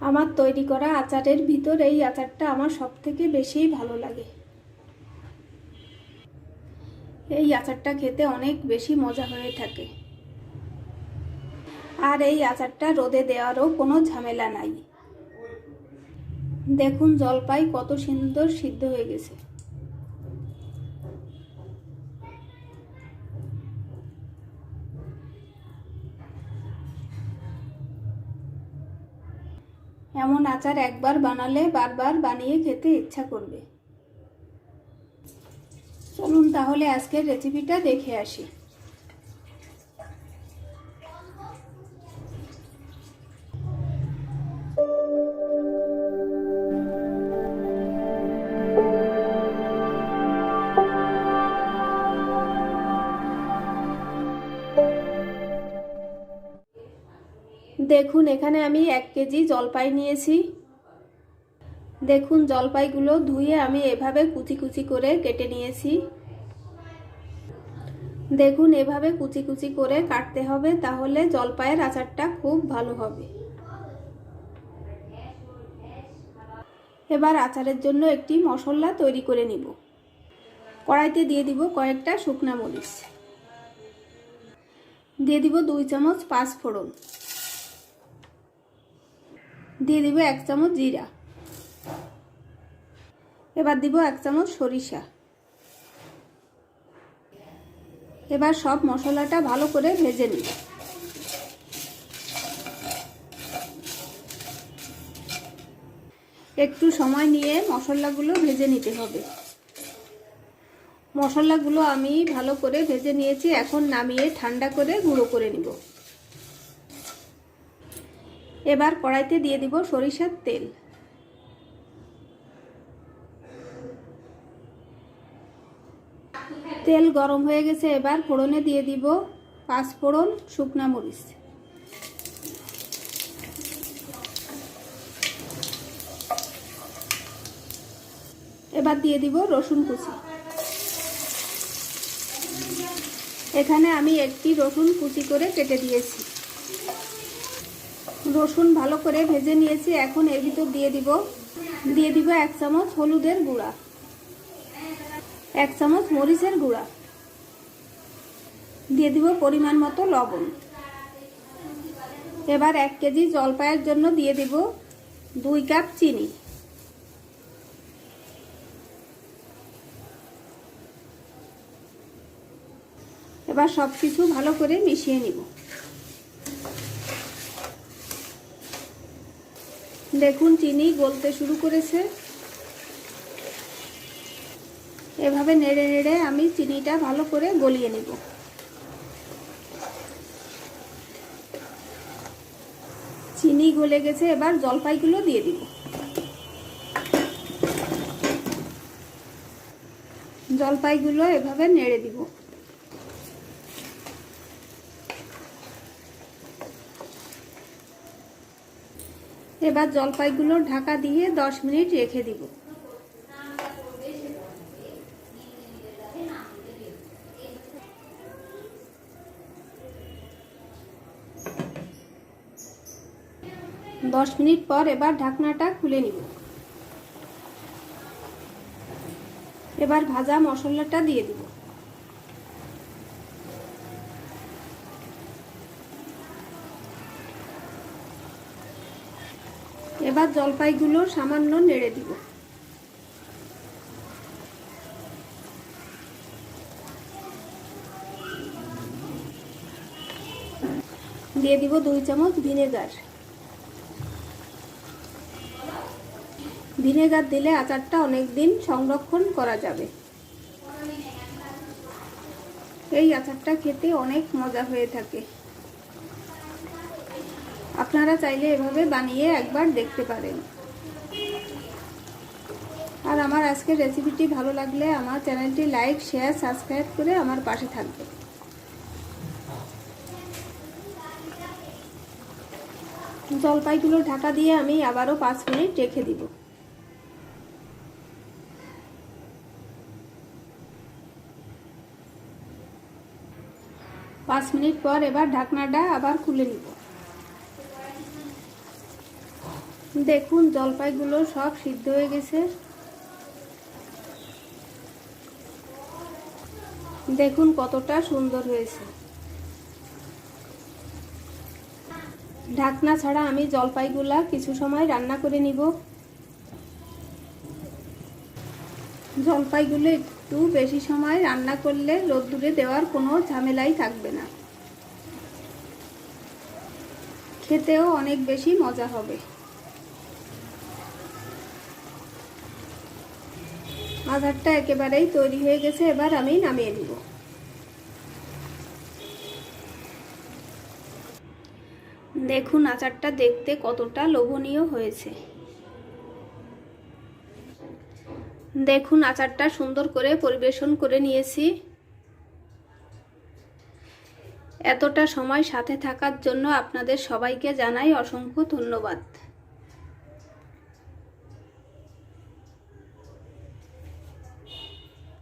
আমার তৈরি করা আচারের ভিতর এই আচারটা আমার সব থেকে বেশি ভালো লাগে। এই আচারটা খেতে অনেক বেশি মজা হয়ে থাকে। আর এই আচারটা রোদে দেওয়ারও কোনো ঝামেলা নাই। দেখুন জলপাই কত সুন্দর সিদ্ধ হয়ে গেছে। এমন আচার একবার বানালে বারবার বানিয়ে খেতে ইচ্ছা করবে। চলুন তাহলে আজকের রেসিপিটা দেখে আসি। দেখুন, এখানে আমি এক কেজি জলপাই নিয়েছি। দেখুন, জলপাইগুলো ধুয়ে আমি এভাবে কুচি কুচি করে কেটে নিয়েছি। দেখুন, এভাবে কুচি কুচি করে কাটতে হবে, তাহলে জলপাইয়ের আচারটা খুব ভালো হবে। এবার আচারের জন্য একটি মশলা তৈরি করে নিব। কড়াইতে দিয়ে দিব কয়েকটা শুকনা মরিচ। দিয়ে দিব দুই চামচ পাঁচ ফোড়ন দিয়ে দিব এক চামচ জিরা। এবার দিব এক চামচ সরিষা। এবার সব মশলাটা ভালো করে ভেজে নিব। একটু সময় নিয়ে মশলাগুলো ভেজে নিতে হবে। মশলাগুলো আমি ভালো করে ভেজে নিয়েছি, এখন নামিয়ে ঠান্ডা করে গুঁড়ো করে নিব। এবার কড়াইতে দিয়ে দিব সরিষার তেল। তেল গরম হয়ে গেছে, এবার ফোড়নে দিয়ে দিব পাঁচ ফোড়ন শুকনা মরিচ। এবার দিয়ে দিব রসুন কুচি। এখানে আমি একটি রসুন কুচি করে কেটে দিয়েছি। রসুন ভালো করে ভেজে নিয়েছি, এখন এর ভিতর দিয়ে দিব দিয়ে দিব এক চামচ হলুদের গুঁড়া, এক চামচ মরিচের গুঁড়া, দিয়ে দিব পরিমাণ মতো লবণ। এবার এক কেজি জলপাইয়ের জন্য দিয়ে দিব দুই কাপ চিনি। এবার সব কিছু ভালো করে মিশিয়ে নিব। দেখুন চিনি গলতে শুরু করেছে। এভাবে নেড়ে নেড়ে আমি চিনিটা ভালো করে গলিয়ে নেব। চিনি গলে গেছে, এবার জলপাইগুলো দিয়ে দিব। জলপাইগুলো এভাবে নেড়ে দিব। এবার জলপাইগুলো ঢাকা দিয়ে দশ মিনিট রেখে দিব। দশ মিনিট পর এবার ঢাকনাটা খুলে নিব। এবার ভাজা মশলাটা দিয়ে দিব। এবার জলপাইগুলো সামান্য নেড়ে দিব। দিয়ে দিব দুই চামচ ভিনেগার। ভিনেগার দিলে আচারটা অনেক দিন সংরক্ষণ করা যাবে। এই আচারটা খেতে অনেক মজা হয়ে থাকে। আপনারা চাইলে এভাবে বানিয়ে একবার দেখতে পারেন। আর আমার আজকের রেসিপিটি ভালো লাগলে আমার চ্যানেলটি লাইক, শেয়ার, সাবস্ক্রাইব করে আমার পাশে থাকবে জলপাইগুলো ঢাকা দিয়ে আমি আবারও পাঁচ মিনিট রেখে দিব। পাঁচ মিনিট পর এবার ঢাকনাটা আবার খুলে নিব। দেখুন, জলপাইগুলো সব সিদ্ধ হয়ে গেছে। দেখুন কতটা সুন্দর হয়েছে। ঢাকনা ছাড়া আমি জলপাইগুলা কিছু সময় রান্না করে নিব। জলপাইগুলো একটু বেশি সময় রান্না করলে রোদ্দুরে দেওয়ার কোনো ঝামেলাই থাকবে না। খেতেও অনেক বেশি মজা হবে। আধারটা একেবারেই তৈরি হয়ে গেছে, এবার আমি নামিয়ে নিব। দেখুন, আচারটা দেখতে কতটা লোভনীয় হয়েছে। দেখুন, আচারটা সুন্দর করে পরিবেশন করে নিয়েছি। এতটা সময় সাথে থাকার জন্য আপনাদের সবাইকে জানাই অসংখ্য ধন্যবাদ।